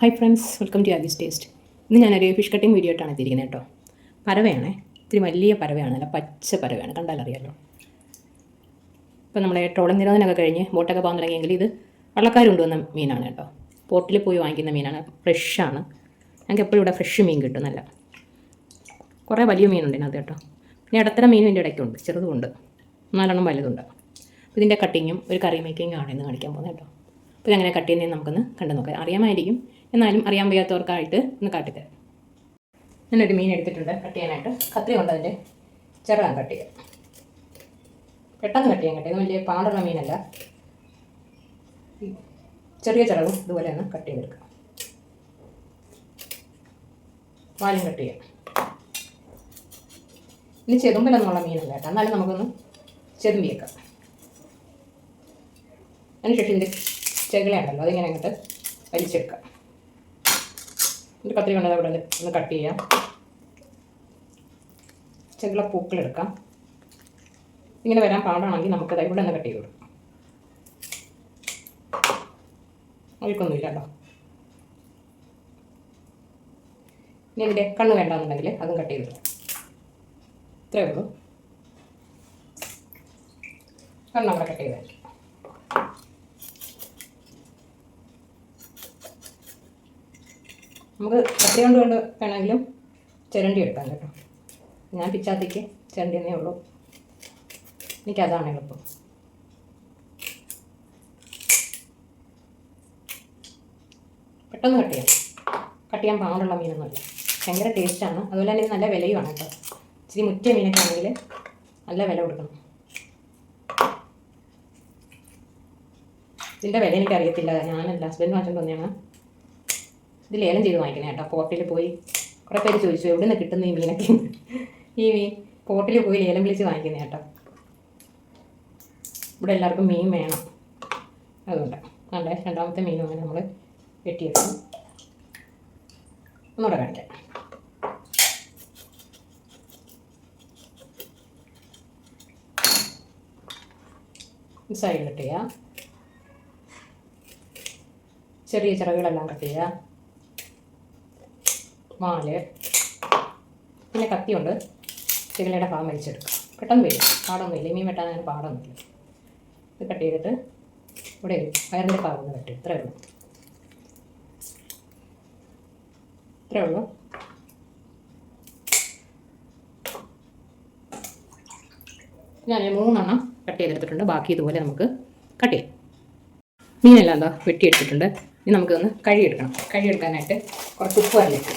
Hi friends welcome to ആഗിസ് taste ഇന്ന് ഞാനൊരു ഫിഷ് കട്ടിങ് വീഡിയോ ആയിട്ടാണ് എത്തിയിരിക്കുന്നത് കേട്ടോ. പരവയാണേ. ഇത്തിരി വലിയ പരവയാണ്. അല്ല പച്ച പരവയാണ്. കണ്ടാലറിയാലോ. ഇപ്പം നമ്മളെ ട്രോളിംഗ് നിരോധനമൊക്കെ കഴിഞ്ഞ് ബോട്ടൊക്കെ പോകാൻ തുടങ്ങിയെങ്കിൽ ഇത് വള്ളക്കാർ കൊണ്ടുവന്ന മീനാണ് കേട്ടോ. പോർട്ടിൽ പോയി വാങ്ങിക്കുന്ന മീനാണ്. ഫ്രഷാണ് ഞങ്ങൾക്ക് എപ്പോഴും ഇവിടെ ഫ്രഷ് മീൻ കിട്ടും. നല്ല. കുറേ വലിയ മീനുണ്ട് ഇതിനകത്ത് കേട്ടോ. പിന്നെ ഇടത്തരം മീനും ഇതിന്റെ ഇടയ്ക്കുണ്ട്. ചെറുതുമുണ്ട്. നാലെണ്ണം വലുതുണ്ട്. ഇതിന്റെ കട്ടിങ്ങും ഒരു കറി മേക്കിങ്ങും ആണ് ഇന്ന് കാണിക്കാൻ പോകുന്നത് കേട്ടോ. അപ്പോൾ അങ്ങനെ കട്ട് ചെയ്യുന്നതെന്ന് നമുക്കൊന്ന് കണ്ടു നോക്കാം. അറിയാമായിരിക്കും. എന്നാലും അറിയാൻ വയ്യാത്തവർക്കായിട്ട് ഒന്ന് കാട്ടിത്തരാം ഞാനൊരു മീൻ എടുത്തിട്ടുണ്ട് കട്ട് ചെയ്യാനായിട്ട്. കത്രി കൊണ്ട് അതിന്റെ ചെറുതാണ് കട്ട് ചെയ്യാം. പെട്ടെന്ന് കട്ട് ചെയ്യാൻ കട്ട്. ചെയ്യുന്നത് വലിയ പാടുള്ള മീനല്ല. ചെറിയ ചിറകും ഇതുപോലെ ഒന്ന് കട്ട് ചെയ്തെടുക്കാം. വാലും കട്ട് ചെയ്യാം. ഇനി ചെതുമ്പിലൊന്നുള്ള മീനല്ല കേട്ടോ. എന്നാലും നമുക്കൊന്ന് ചെതുമ്പിയേക്കാം. അതിനുശേഷം ഇതിന്റെ ചെകിളയുണ്ടല്ലോ അതിങ്ങനെ അങ്ങോട്ട് വലിച്ചെടുക്കാം. ഒരു കത്തിരി കൊണ്ട് അവിടെ ഒന്ന് കട്ട് ചെയ്യാം. ചെകിള പൂക്കളെടുക്കാം. ഇങ്ങനെ വരാൻ പാടാണെങ്കിൽ നമുക്കത് ഇവിടെ ഒന്ന് കട്ട് ചെയ്ത് കൊടുക്കാം. കേട്ടോ ഇനി ഇതിന്റെ കണ്ണ് വേണ്ടാന്നുണ്ടെങ്കിൽ അതും കട്ട് ചെയ്ത് കൊടുക്കാം. ഇത്രയേ ഉള്ളൂ. കണ്ണ് അവിടെ കട്ട് ചെയ്തായിരിക്കും നമുക്ക് കത്തി കൊണ്ട് കൊണ്ട് വേണമെങ്കിലും ചിരണ്ടി എടുക്കാം കേട്ടോ. ഞാൻ പിച്ചാത്തിക്ക് ചിരണ്ടിയെന്നേ ഉള്ളൂ. എനിക്കതാണ് എളുപ്പം. പെട്ടെന്ന് കട്ട് ചെയ്യാം. കട്ട് ചെയ്യാൻ പാടുള്ള മീനൊന്നുമില്ല. ഭയങ്കര ടേസ്റ്റാണ് അതുപോലെ തന്നെ നല്ല വിലയുമാണ് കേട്ടോ. ഇച്ചിരി മുറ്റ മീനൊക്കെ ആണെങ്കിൽ നല്ല വില കൊടുക്കണം. ഇതിന്റെ വില എനിക്കറിയത്തില്ല. ഞാനല്ല ഹസ്ബൻഡ് വാങ്ങിച്ചോണ്ട് തന്നെയാണ് ഇത് ലേലം ചെയ്ത് വാങ്ങിക്കണേ കേട്ടോ. പോർട്ടിൽ പോയി കുറേ പേര് ചോദിച്ചു എവിടെ നിന്ന് കിട്ടുന്ന ഈ മീനൊക്കെ? ഈ മീൻ പോർട്ടിൽ പോയി ലേലം വിളിച്ച് വാങ്ങിക്കുന്നത് കേട്ടോ. ഇവിടെ എല്ലാവർക്കും മീൻ വേണം. അതുകൊണ്ട് നല്ല രണ്ടാമത്തെ മീനും അങ്ങനെ നമ്മൾ വെട്ടിയെടുക്കും ഒന്നുകൂടെ കാണിക്കാം. സൈഡിലിട്ട് ചെയ്യുക ചെറിയ ചിറകുകളെല്ലാം കട്ട് ചെയ്യുക വാൽ പിന്നെ കത്തിയുണ്ട്. ചെകിലയുടെ ഭാഗം വലിച്ചെടുക്കുക പെട്ടെന്ന് വരും. പാടൊന്നുമില്ല. മീൻ വെട്ടാൻ അങ്ങനെ പാടൊന്നുമില്ല. ഇത് കട്ട് ചെയ്തിട്ട് ഇവിടെ വയറിന്റെ ഭാഗം ഒന്ന് വെട്ടും. ഇത്രയേ ഉള്ളൂ. ഇത്രയേ ഉള്ളൂ. ഞാൻ മൂന്നെണ്ണം കട്ട് ചെയ്തെടുത്തിട്ടുണ്ട്. ബാക്കി ഇതുപോലെ നമുക്ക് കട്ട് ചെയ്യാം. മീനെല്ലാം എന്താ വെട്ടിയെടുത്തിട്ടുണ്ട്. ഇനി നമുക്കൊന്ന് കഴുകിയെടുക്കണം. കഴുകിയെടുക്കാനായിട്ട് കുറച്ച് ഉപ്പ് വരലിട്ട്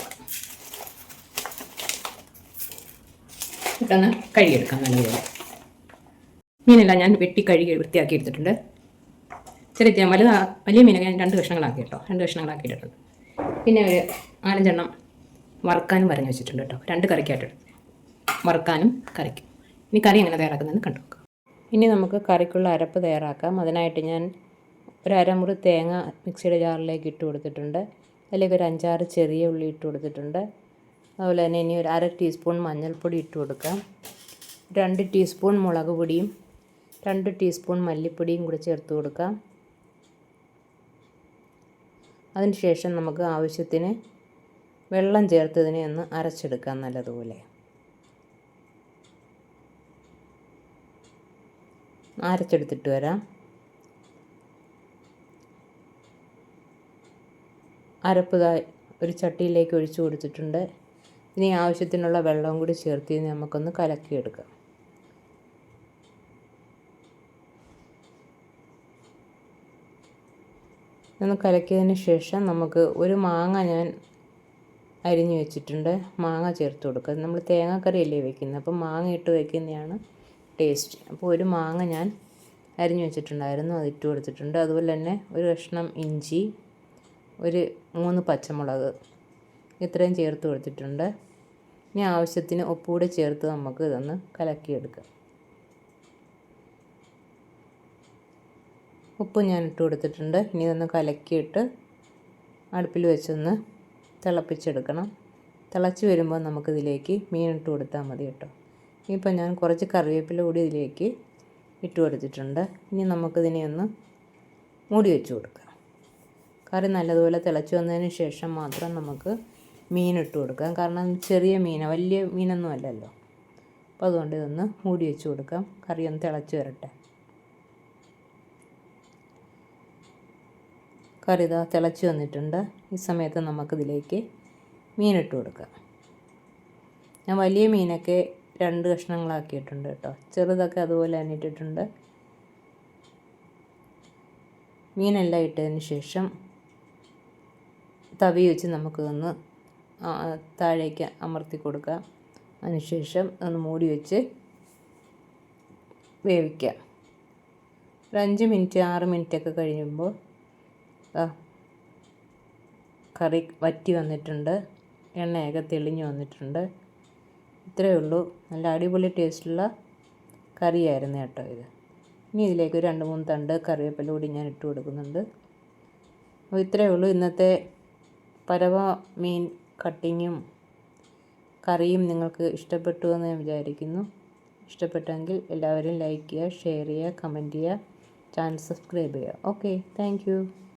ഇട്ടൊന്ന് കഴുകിയെടുക്കാം നല്ലതുപോലെ മീനെല്ലാം ഞാൻ വെട്ടി കഴുകി വൃത്തിയാക്കി എടുത്തിട്ടുണ്ട്. ചെറിയ വലുത വലിയ മീനൊക്കെ ഞാൻ രണ്ട് കഷ്ണങ്ങളാക്കി കേട്ടോ രണ്ട് കഷ്ണങ്ങളാക്കി ഇട്ടിട്ടുണ്ട്. പിന്നെ ഒരു നാലഞ്ചെണ്ണം വറുക്കാനും വരഞ്ഞ് വെച്ചിട്ടുണ്ട് കേട്ടോ രണ്ട് കറിക്കായിട്ടുണ്ട് വറുക്കാനും കറിക്കും. ഇനി കറി എങ്ങനെ തയ്യാറാക്കുന്നതെന്ന് കണ്ടു ഇനി നമുക്ക് കറിക്കുള്ള അരപ്പ് തയ്യാറാക്കാം. അതിനായിട്ട് ഞാൻ ഒരു അരമുറി തേങ്ങ മിക്സിയുടെ ജാറിലേക്ക് ഇട്ട് കൊടുത്തിട്ടുണ്ട്. അതിലേക്ക് ഒരു അഞ്ചാറ് ചെറിയ ഉള്ളി ഇട്ട് കൊടുത്തിട്ടുണ്ട്. അതുപോലെ തന്നെ ഇനി ഒരു അര ടീസ്പൂൺ മഞ്ഞൾപ്പൊടി ഇട്ട് കൊടുക്കാം. രണ്ട് ടീസ്പൂൺ മുളക് പൊടിയും രണ്ട് ടീസ്പൂൺ മല്ലിപ്പൊടിയും കൂടി ചേർത്ത് കൊടുക്കാം. അതിനുശേഷം നമുക്ക് ആവശ്യത്തിന് വെള്ളം ചേർത്തതിനെ ഒന്ന് അരച്ചെടുക്കാം നല്ലതുപോലെ. അരച്ചെടുത്തിട്ട് വരാം. അരപ്പ് ഒരു ചട്ടിയിലേക്ക് ഒഴിച്ചു കൊടുത്തിട്ടുണ്ട്. ഇനി ആവശ്യത്തിനുള്ള വെള്ളവും കൂടി ചേർത്ത് നമുക്കൊന്ന് കലക്കിയെടുക്കാം. ഒന്ന് കലക്കിയതിന് ശേഷം നമുക്ക് ഒരു മാങ്ങ ഞാൻ അരിഞ്ഞു വെച്ചിട്ടുണ്ട്. മാങ്ങ ചേർത്ത് കൊടുക്കുക നമ്മൾ തേങ്ങാക്കറിയല്ലേ വെക്കുന്നത്? അപ്പോൾ മാങ്ങ ഇട്ട് വയ്ക്കുന്നതാണ് ടേസ്റ്റ്. അപ്പോൾ ഒരു മാങ്ങ ഞാൻ അരിഞ്ഞു വെച്ചിട്ടുണ്ടായിരുന്നു. അത് ഇട്ട് കൊടുത്തിട്ടുണ്ട്. അതുപോലെ തന്നെ ഒരു കഷ്ണം ഇഞ്ചി ഒരു മൂന്ന് പച്ചമുളക്. ഇത്രയും ചേർത്ത് കൊടുത്തിട്ടുണ്ട്. ഇനി ആവശ്യത്തിന് ഉപ്പുകൂടെ ചേർത്ത് നമുക്ക് ഇതൊന്ന് കലക്കിയെടുക്കാം. ഉപ്പ് ഞാൻ ഇട്ട് കൊടുത്തിട്ടുണ്ട്. ഇനി ഇതൊന്ന് കലക്കിയിട്ട് അടുപ്പിൽ വെച്ചൊന്ന് തിളപ്പിച്ചെടുക്കണം. തിളച്ച് വരുമ്പോൾ നമുക്കിതിലേക്ക് മീൻ ഇട്ട് കൊടുത്താൽ മതി കേട്ടോ. ഇനിയിപ്പോൾ ഞാൻ കുറച്ച് കറിവേപ്പില കൂടി ഇതിലേക്ക് ഇട്ട് കൊടുത്തിട്ടുണ്ട്. ഇനി നമുക്കിതിനെ ഒന്ന് മൂടി വെച്ച് കൊടുക്കാം. കറി നല്ലതുപോലെ തിളച്ച് വന്നതിന് ശേഷം മാത്രം നമുക്ക് മീൻ ഇട്ട് കൊടുക്കാം. കാരണം ചെറിയ മീന വലിയ മീനൊന്നും അല്ലല്ലോ. അപ്പോൾ അതുകൊണ്ട് ഇതൊന്ന് മൂടി വെച്ച് കൊടുക്കാം. കറി ഒന്ന് തിളച്ച് വരട്ടെ. കറി ഇതാ തിളച്ച് വന്നിട്ടുണ്ട്. ഈ സമയത്ത് നമുക്കിതിലേക്ക് മീനിട്ട് കൊടുക്കാം. ഞാൻ വലിയ മീനൊക്കെ രണ്ട് കഷ്ണങ്ങളാക്കിയിട്ടുണ്ട് കേട്ടോ. ചെറുതൊക്കെ അതുപോലെ തന്നെ ഇട്ടിട്ടുണ്ട്. മീനെല്ലാം ഇട്ടതിന് ശേഷം തവി വെച്ച് നമുക്കൊന്ന് താഴേക്ക് അമർത്തി കൊടുക്കുക. അതിനുശേഷം ഒന്ന് മൂടി വെച്ച് വേവിക്കുക. ഒരു അഞ്ച് മിനിറ്റ് ആറ് മിനിറ്റ് ഒക്കെ കഴിയുമ്പോൾ കറി വറ്റി വന്നിട്ടുണ്ട്. എണ്ണയൊക്കെ തെളിഞ്ഞു വന്നിട്ടുണ്ട്. ഇത്രയേ ഉള്ളൂ. നല്ല അടിപൊളി ടേസ്റ്റുള്ള കറിയായിരുന്നു കേട്ടോ ഇത്. ഇനി ഇതിലേക്ക് രണ്ട് മൂന്ന് തണ്ട് കറിവേപ്പില കൂടി ഞാൻ ഇട്ട് കൊടുക്കുന്നുണ്ട്. അപ്പോൾ ഇത്രയേ ഉള്ളൂ. ഇന്നത്തെ പരവ മീൻ കട്ടിങ്ങും കറിയും നിങ്ങൾക്ക് ഇഷ്ടപ്പെട്ടു എന്ന് ഞാൻ വിചാരിക്കുന്നു. ഇഷ്ടപ്പെട്ടെങ്കിൽ എല്ലാവരും ലൈക്ക് ചെയ്യുക ഷെയർ ചെയ്യുക കമന്റ് ചെയ്യുക ചാനൽ സബ്സ്ക്രൈബ് ചെയ്യുക. Okay thank